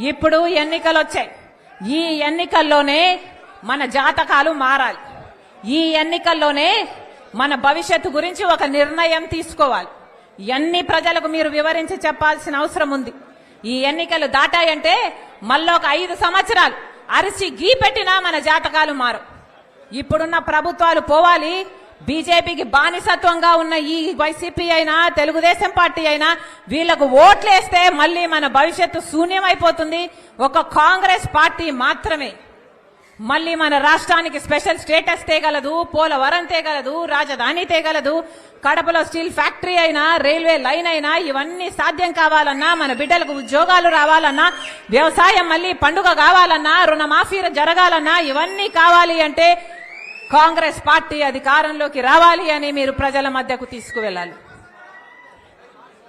ఇప్పుడు ఎన్నికలు వచ్చాయి ఈ ఎన్నికల్లోనే మన జాతకాలు మారాలి. ఈ ఎన్నికల్లోనే మన భవిష్యత్తు గురించి ఒక నిర్ణయం తీసుకోవాలి. ఎన్ని ప్రజలకు మీరు వివరించి చెప్పాల్సిన అవసరం ఉంది. ఈ ఎన్నికలు దాటాయంటే మళ్ళీ ఒక ఐదు సంవత్సరాలు అరిసి గీ పెట్టినా మన జాతకాలు మారు ఇప్పుడున్న ప్రభుత్వాలు పోవాలి బీజేపీకి బానిసత్వంగా ఉన్న ఈ వైసీపీ అయినా తెలుగుదేశం పార్టీ అయినా వీళ్ళకు ఓట్లేస్తే మళ్ళీ మన భవిష్యత్తు శూన్యమైపోతుంది. ఒక కాంగ్రెస్ పార్టీ మాత్రమే. మళ్ళీ మన రాష్ట్రానికి స్పెషల్ స్టేటస్ తేగలదు పోలవరం తేగలదు రాజధాని తేగలదు. కడపలో స్టీల్ ఫ్యాక్టరీ అయినా రైల్వే లైన్ అయినా ఇవన్నీ సాధ్యం కావాలన్నా మన బిడ్డలకు ఉద్యోగాలు రావాలన్నా వ్యవసాయం మళ్ళీ పండుగ కావాలన్నా రుణమాఫీ జరగాలన్నా ఇవన్నీ కావాలి అంటే కాంగ్రెస్ పార్టీ అధికారంలోకి రావాలి అని మీరు ప్రజల మధ్యకు తీసుకువెళ్ళాలి.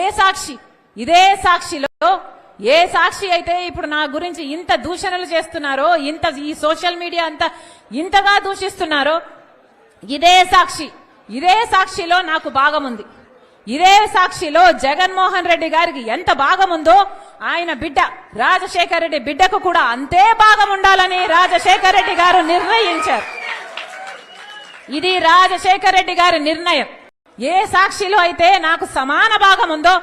ఏ సాక్షి? ఇదే సాక్షిలో ఏ సాక్షి అయితే ఇప్పుడు నా గురించి ఇంత దూషణలు చేస్తున్నారో ఇంత ఈ సోషల్ మీడియా అంతా ఇంతగా దూషిస్తున్నారో ఇదే సాక్షి. ఇదే సాక్షిలో నాకు భాగముంది ఇదే సాక్షిలో జగన్మోహన్ రెడ్డి గారికి ఎంత భాగముందో ఉందో ఆయన బిడ్డ రాజశేఖర రెడ్డి బిడ్డకు కూడా అంతే భాగం ఉండాలని రాజశేఖర రెడ్డి గారు నిర్ణయించారు. ఇది రాజశేఖర రెడ్డి గారి నిర్ణయం. ఏ సాక్షిలో అయితే నాకు సమాన భాగం ఉందో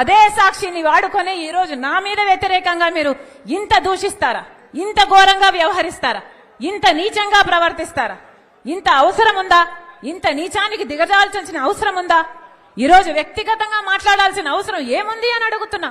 అదే సాక్షిని వాడుకొని ఈ రోజు నా మీద వ్యతిరేకంగా మీరు ఇంత దూషిస్తారా? ఇంత ఘోరంగా వ్యవహరిస్తారా? ఇంత నీచంగా ప్రవర్తిస్తారా? ఇంత అవసరం ఉందా? ఇంత నీచానికి దిగజాల్చాల్సిన అవసరం ఉందా? ఈరోజు వ్యక్తిగతంగా మాట్లాడాల్సిన అవసరం ఏముంది అని అడుగుతున్నా.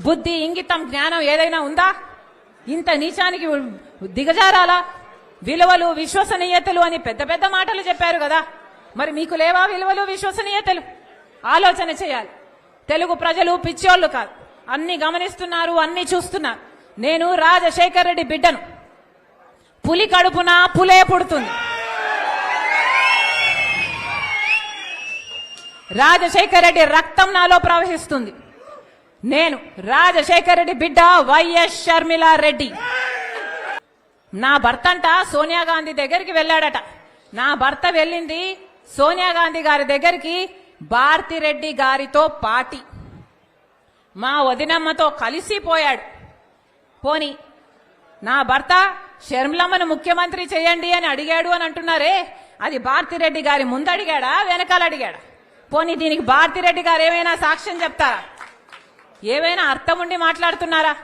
బుద్ధి ఇంగితం జ్ఞానం ఏదైనా ఉందా? ఇంత నీచానికి దిగజారాలా? విలువలు విశ్వసనీయతలు అని పెద్ద పెద్ద మాటలు చెప్పారు కదా. మరి మీకు లేవా విలువలు విశ్వసనీయతలు? ఆలోచన చేయాలి. తెలుగు ప్రజలు పిచ్చోళ్ళు కాదు. అన్ని గమనిస్తున్నారు అన్ని చూస్తున్నారు. నేను రాజశేఖర్ రెడ్డి బిడ్డను. పులి కడుపున పులే పుడుతుంది. రాజశేఖర రెడ్డి రక్తం నాలో ప్రవహిస్తుంది. నేను రాజశేఖర రెడ్డి బిడ్డ వైఎస్ షర్మిలా రెడ్డి నా భర్త అంట సోనియా గాంధీ దగ్గరికి వెళ్ళాడట. నా భర్త వెళ్ళింది సోనియా గాంధీ గారి దగ్గరికి భారతిరెడ్డి గారితో పాటి. మా వదినమ్మతో కలిసిపోయాడు పోని నా భర్త షర్మిలమ్మను ముఖ్యమంత్రి చేయండి అని అడిగాడు అని అంటున్నారే అది భారతిరెడ్డి గారి ముందు అడిగాడా వెనకాల అడిగాడా పోనీ దీనికి భారతిరెడ్డి గారు ఏమైనా సాక్ష్యం చెప్తారా? ఏమైనా అర్థం ఉండి మాట్లాడుతున్నారా?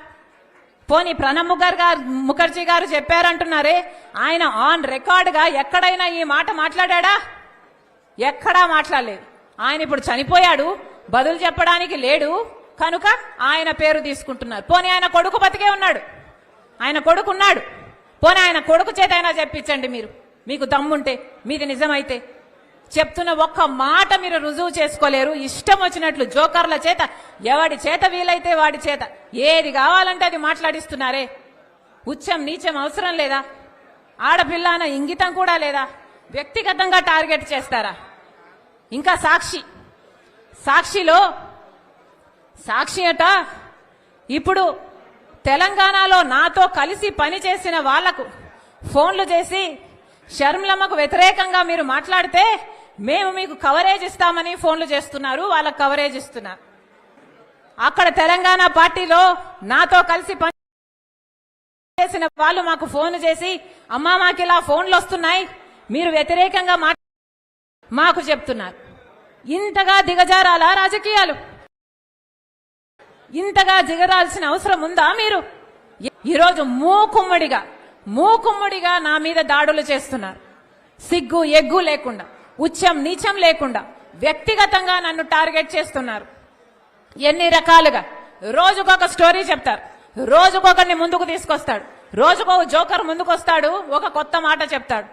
పోనీ ప్రణబ్ ముఖర్ గారు ముఖర్జీ గారు చెప్పారంటున్నారే ఆయన ఆన్ రికార్డుగా ఎక్కడైనా ఈ మాట మాట్లాడా ఎక్కడా మాట్లాడలేదు. ఆయన ఇప్పుడు చనిపోయాడు బదులు చెప్పడానికి లేడు కనుక ఆయన పేరు తీసుకుంటున్నారు. పోనీ ఆయన కొడుకు బతికే ఉన్నాడు. ఆయన కొడుకు ఉన్నాడు పోనీ ఆయన కొడుకు చేత అయినా చెప్పించండి మీరు. మీకు దమ్ముంటే మీది నిజమైతే చెప్తున్న ఒక్క మాట మీరు రుజువు చేసుకోలేరు. ఇష్టం వచ్చినట్లు జోకర్ల చేత ఎవడి చేత వీలైతే వాడి చేత. ఏది కావాలంటే అది మాట్లాడిస్తున్నారే. ఉచ్చం నీచం అవసరం లేదా? ఆడపిల్ల అన్న ఇంగితం కూడా లేదా? వ్యక్తిగతంగా టార్గెట్ చేస్తారా? ఇంకా సాక్షి. సాక్షిలో సాక్షి అట ఇప్పుడు తెలంగాణలో నాతో కలిసి పనిచేసిన వాళ్ళకు ఫోన్లు చేసి షర్మిలమ్మకు వ్యతిరేకంగా మీరు మాట్లాడితే మేము మీకు కవరేజ్ ఇస్తామని ఫోన్లు చేస్తున్నారు వాళ్ళకు కవరేజ్ ఇస్తున్నారు అక్కడ తెలంగాణ పార్టీలో నాతో కలిసి పని చేసిన వాళ్ళు మాకు ఫోన్ చేసి అమ్మా మాకు ఇలా ఫోన్లు వస్తున్నాయి మీరు వ్యతిరేకంగా మాట్ మాకు చెప్తున్నారు. ఇంతగా దిగజారాలా రాజకీయాలు? ఇంతగా దిగరాల్సిన అవసరం ఉందా మీరు? ఈరోజు మూకుమ్మడిగా మూకుమ్మడిగా నా మీద దాడులు చేస్తున్నారు. సిగ్గు ఎగ్గు లేకుండా. ఉచ్చం నీచం లేకుండా వ్యక్తిగతంగా నన్ను టార్గెట్ చేస్తున్నారు. ఎన్ని రకాలుగా. రోజుకొక స్టోరీ చెప్తారు. రోజుకొకరిని ముందుకు తీసుకొస్తాడు. రోజుకొక జోకర్ ముందుకొస్తాడు. ఒక కొత్త మాట చెప్తాడు.